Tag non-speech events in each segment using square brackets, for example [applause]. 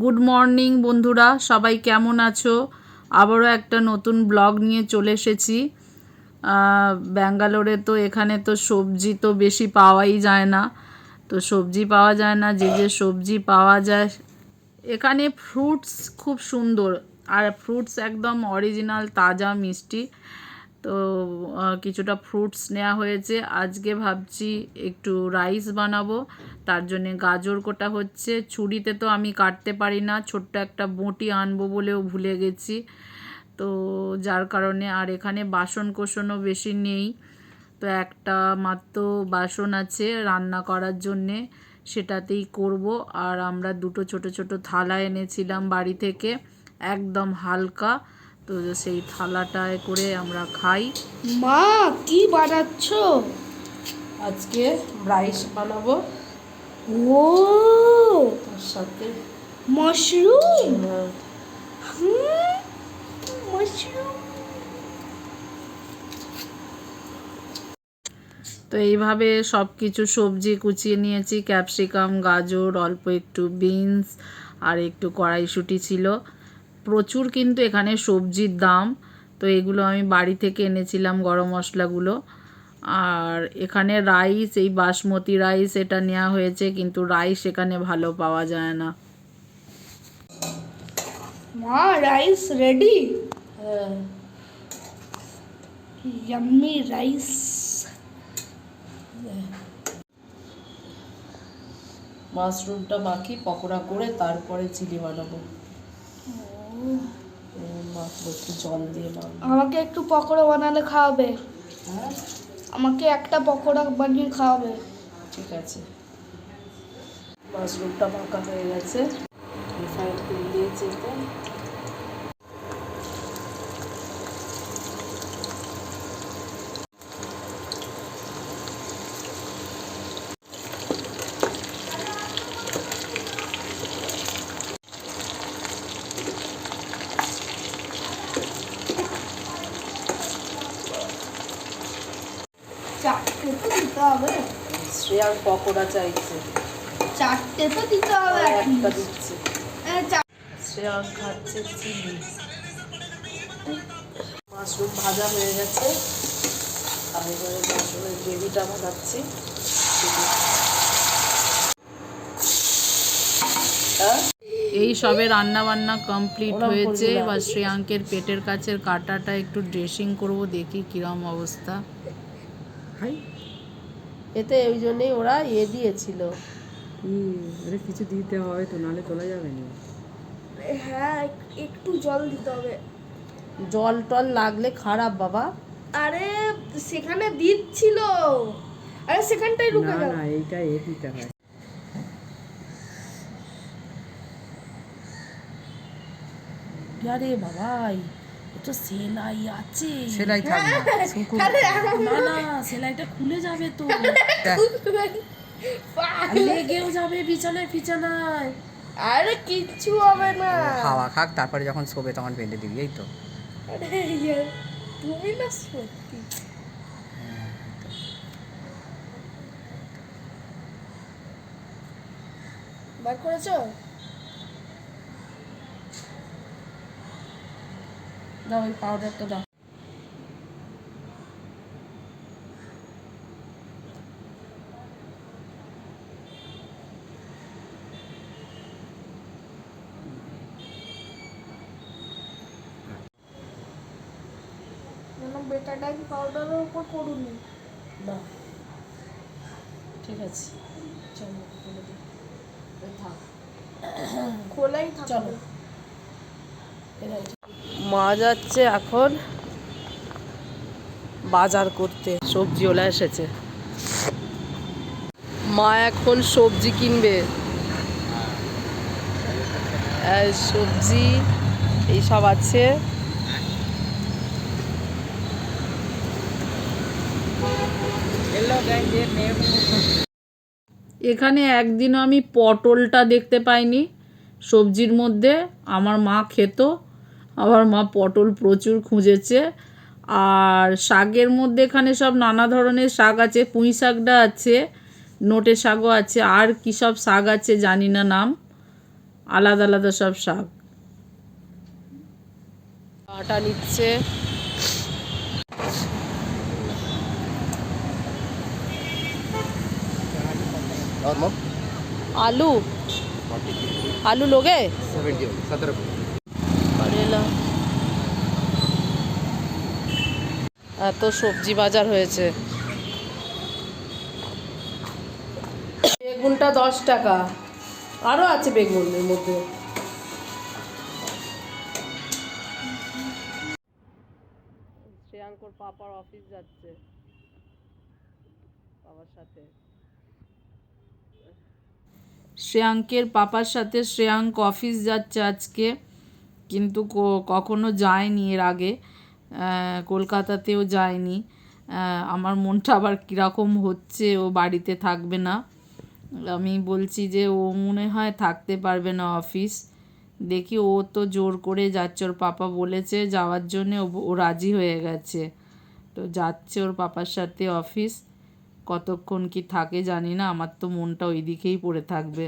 Good morning বন্ধুরা। সবাই কেমন আছো? আবারও একটা নতুন ব্লগ নিয়ে চলে এসেছি। ব্যাঙ্গালোরে তো এখানে তো সবজি তো বেশি পাওয়াই যায় না। তো সবজি পাওয়া যায় না, যে যে সবজি পাওয়া যায়। এখানে ফ্রুটস খুব সুন্দর। আর ফ্রুটস একদম অরিজিনাল তাজা, মিষ্টি। তো কিছুটা ফ্রুটস নেওয়া হয়েছে। আজকে ভাবছি একটু রাইস বানাবো। তার জন্যে গাজর কোটা হচ্ছে। ছুরিতে তো আমি কাটতে পারি না। ছোট্ট একটা বঁটি আনব বলেও ভুলে গেছি। তো, যার কারণে আর এখানে বাসন কোসনও বেশি নেই। তো একটা মাত্র বাসন আছে রান্না করার জন্যে। সেটাতেই করব। আর আমরা দুটো ছোট ছোট থালা এনেছিলাম বাড়ি থেকে। একদম হালকা। তো সেই থালাটায় করে আমরা খাই। মা কি বানাচ্ছ? আজকে রাইস বানাবো। ও তার সাথে মাশরুম? মাশরুম। তো এইভাবে সব কিছু সবজি কুচিয়ে নিয়েছি ক্যাপসিকাম গাজর অল্প একটু বিনস আর একটু কড়াইশুঁটি ছিল। প্রচুর কিন্তু এখানে সবজির দাম। তো এগুলো আমি বাড়ি থেকে এনেছিলাম গরম মশলাগুলো। আর এখানে রাইস এই বাসমতি রাইস এটা নেওয়া হয়েছে কিন্তু রাইস এখানে ভালো পাওয়া যায় না। মা রাইস রেডি? Yummy rice. মাশরুমটা মাখি পকোড়া করে তারপরে চিলি বানাবো। মাখবো একটু জল দিয়ে মাখবো আমাকে একটু পকোড়া বানালে খাওয়াবে। হ্যাঁ? আমাকে একটা পকোড়া বানিয়ে খাওয়াবে। ঠিক আছে। মাশরুমটা মাখা হয়ে গেছে। রিফাইন্ড তেল দিয়েছি এতে চারটে তো দিতে হবে? শ্রেয়ার পকোড়া চাইছে। চারটে তো দিতে হবে একটা দিচ্ছে। হ্যাঁ, শ্রেয়া খাচ্ছে চিলি মাশরুম ভাজা হয়ে গেছে। আর এবারে মাশরুমের গ্রেভিটা বানাচ্ছি এই সবে রান্না বান্না কমপ্লিট হয়েছে। এবার শ্রেয়াঙ্কের পেটের কাছের কাটাটা একটু ড্রেসিং করব দেখি কিরম অবস্থা। এতে ওই জন্যই ওরা ইয়ে দিয়েছিল। কিছু দিতে হবে তো তোলা যাবে না। হ্যাঁ একটু জল দিতে হবে। জল টল লাগলে খারাপ বাবা। আরে সেখানে দিচ্ছিল। আরে সেখানটাই রুকে না যাও না এইটা এ দিতে হয়। আরে বাবাই। তো সেলাই আছে। সেলাই থাকবে না না সেলাইটা খুলে যাবে তো। লেগেও যাবে বিছানায় ফিছানায় আরে কিচ্ছু হবে না। খাওয়া খাক তারপরে যখন শোবে তখন বেঁধে দিবি এই তো। ইয়ে, তুমি না সত্যি। বার করেছ? দাও ওই পাউডারটা দাও। পাউডারের উপর করুনি দাও। ঠিক আছে। চলো দিই। থাক। খোলাই চলো। মা যাচ্ছে এখন বাজার করতে। সবজি সবজিওলা এসেছে। মা এখন সবজি কিনবে। সবজি এইসব আছে। এখানে একদিনও আমি পটলটা দেখতে পাইনি। সবজির মধ্যে আমার মা খেত। আমার মা পটল প্রচুর খুঁজেছে আর শাকের মধ্যে এখানে সব নানা ধরনের শাক আছে পুঁই শাকটা আছে নোটে শাকও আছে আর কী সব শাক আছে জানি না নাম আলাদা আলাদা সব শাক আটা নিচ্ছে और मैम आलू आलू लोगे सेवेंटी सत्रह করেলা এত সবজি বাজার হয়েছে। বেগুনটা দশ টাকা। আরও আছে বেগুনের মধ্যে। শ্রেয়াঙ্কর পাপার অফিস যাচ্ছে। বাবার সাথে। শ্রেয়াঙ্কের পাপার সাথে শ্রেয়াঙ্ক অফিস যাচ্ছে আজকে। কিন্তু কখনো যায়নি এর আগে। কলকাতাতেও যায়নি। আমার মনটা আবার কীরকম হচ্ছে, ও বাড়িতে থাকবে না। আমি বলছি যে, ও মনে হয় থাকতে পারবে না অফিস। দেখি ও তো জোর করে যাচ্ছে, ওর পাপা বলেছে যাওয়ার জন্যে, ও ও রাজি হয়ে গেছে। তো যাচ্ছে ওর পাপার সাথে অফিস। কতক্ষণ কি থাকে জানি না, আমার তো মনটা ওই দিকেই পড়ে থাকবে।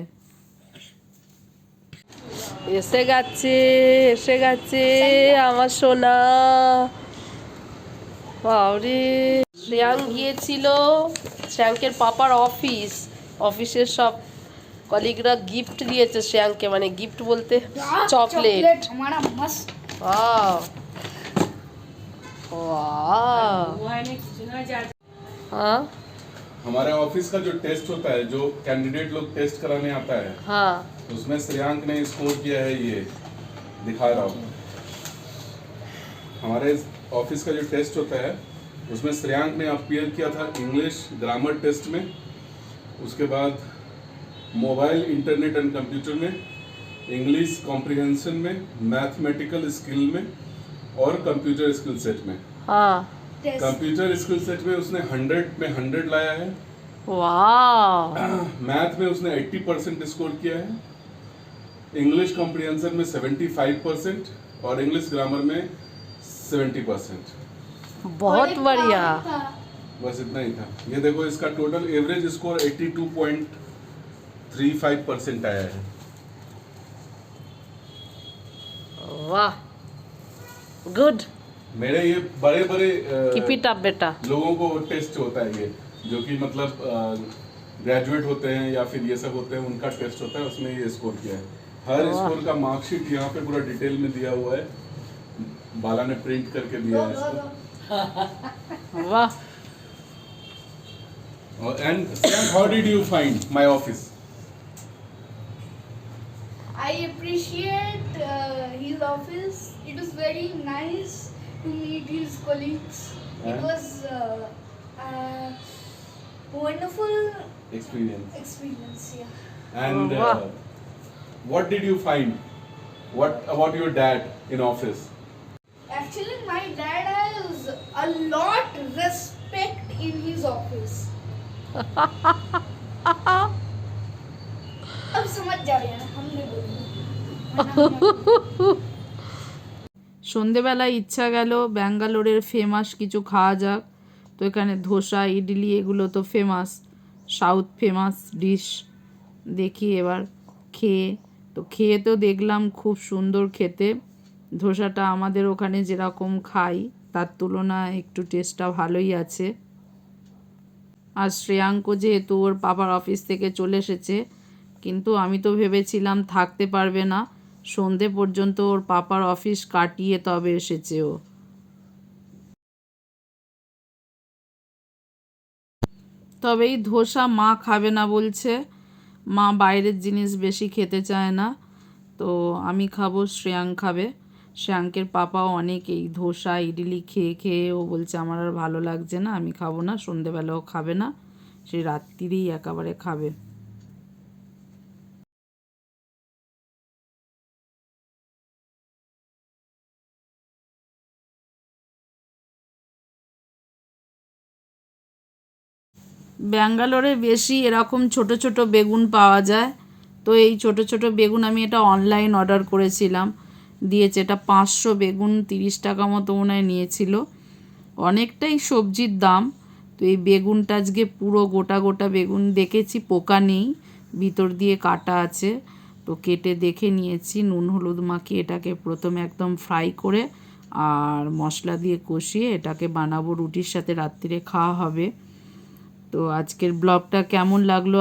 এসে গেছে এসে গেছে আমার সোনা বাবরে শ্রেয়াঙ্ক গিয়েছিল শ্রেয়াঙ্কের পাপার অফিস অফিসের সব কলিগরা গিফট দিয়েছে শ্রেয়াঙ্ককে মানে গিফট বলতে চকলেট हमारा मस्त वाह वाह हाँ हमारे ऑफिस का जो टेस्ट होता है जो कैंडिडेट लोग टेस्ट कराने आता है हाँ उसमें श्रेयांक ने स्कोर किया है ये। दिखा रहा हूँ। हमारे ऑफ़िस का जो टेस्ट होता है उसमें श्रेयांक ने अपीयर किया था इंग्लिश ग्रामर टेस्ट में। उसके बाद मोबाइल इंटरनेट एंड कंप्यूटर में इंग्लिश कॉम्प्रिहेंशन में मैथमेटिकल स्किल में और कंप्यूटर स्किल सेट में। हाँ। कंप्यूटर स्किल सेट में उसने 100 में 100 लाया है। मैथ [clears throat] में उसने 80 परसेंट स्कोर किया है। इंग्लिश कॉम्प्रिहेंशन में 75 परसेंट और इंग्लिश ग्रामर में 70 परसेंट बहुत बढ़िया। बस इतना ही था। ये देखो इसका टोटल एवरेज स्कोर 82.35 परसेंट आया है। वाह गुड मेरे ये बड़े बड़े कीप इट अप बेटा। लोगों को टेस्ट होता है ये जो कि मतलब ग्रेजुएट होते हैं या फिर ये सब होते हैं उनका टेस्ट होता है उसमें ये स्कोर किया है। हर स्कूल का मार्कशीट यहाँ पे पूरा डिटेल में दिया हुआ है। बाला ने प्रिंट करके दिया है इसको। वाह। और and how did you find my office I appreciate his office it was very nice to meet his colleagues it was wonderful experience experience yeah and what did you find what about your dad in office Actually, my dad has a lot respect in his office. अब समझ जा रहे हैं हम नहीं बोलेंगे সন্ধেবেলায় ইচ্ছা গেল ব্যাঙ্গালোরের ফেমাস কিছু খাওয়া যাক তো এখানে ধোসা ইডলি এগুলো তো ফেমাস সাউথ ফেমাস ডিশ দেখি এবার খেয়ে তো খেয়ে তো দেখলাম খুব সুন্দর খেতে। ধোসাটা আমাদের ওখানে যেরকম খাই, তার তুলনায় একটু টেস্টটা ভালোই আছে। আর শ্রেয়াঙ্ক যেহেতু ওর পাপার অফিস থেকে চলে এসেছে, কিন্তু আমি তো ভেবেছিলাম থাকতে পারবে না। সন্ধে পর্যন্ত ওর পাপার অফিস কাটিয়ে তবে এসেছে ও। তবে এই ধোসা মা খাবে না বলছে। মা বাইরের জিনিস বেশি খেতে চায় না। তো আমি খাব শ্রেয়াঙ্ক খাবে। শ্রেয়াঙ্কের পাপাও অনেক এই ধোসা, ইডলি খেয়ে খেয়ে ও বলছে, আমার আর ভালো লাগছে না, আমি খাব না, সন্ধেবেলাও খাবে না। সে রাত্রিরেই একেবারে খাবে। ব্যাঙ্গালোরে বেশি এরকম ছোট ছোট বেগুন পাওয়া যায়। তো এই ছোট ছোট বেগুন আমি এটা অনলাইন অর্ডার করেছিলাম। দিয়েছে এটা পাঁচশো বেগুন, তিরিশ টাকা মতো হয় নিয়েছিল। অনেকটাই সবজির দাম। তো এই বেগুনটা আজকে পুরো গোটা গোটা বেগুন দেখেছি, পোকা নেই, ভিতর দিয়ে কাটা আছে। তো কেটে দেখে নিয়েছি, নুন হলুদ মাখিয়ে এটাকে প্রথমে একদম ফ্রাই করে আর মশলা দিয়ে কষিয়ে এটাকে বানাবো, রুটির সাথে রাত্রিরে খাওয়া হবে। তো আজকের ব্লগটা কেমন লাগল?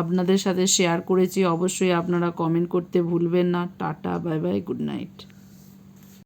আপনাদের সাথে শেয়ার করেছি। অবশ্যই আপনারা কমেন্ট করতে ভুলবেন না। Tata bye bye good night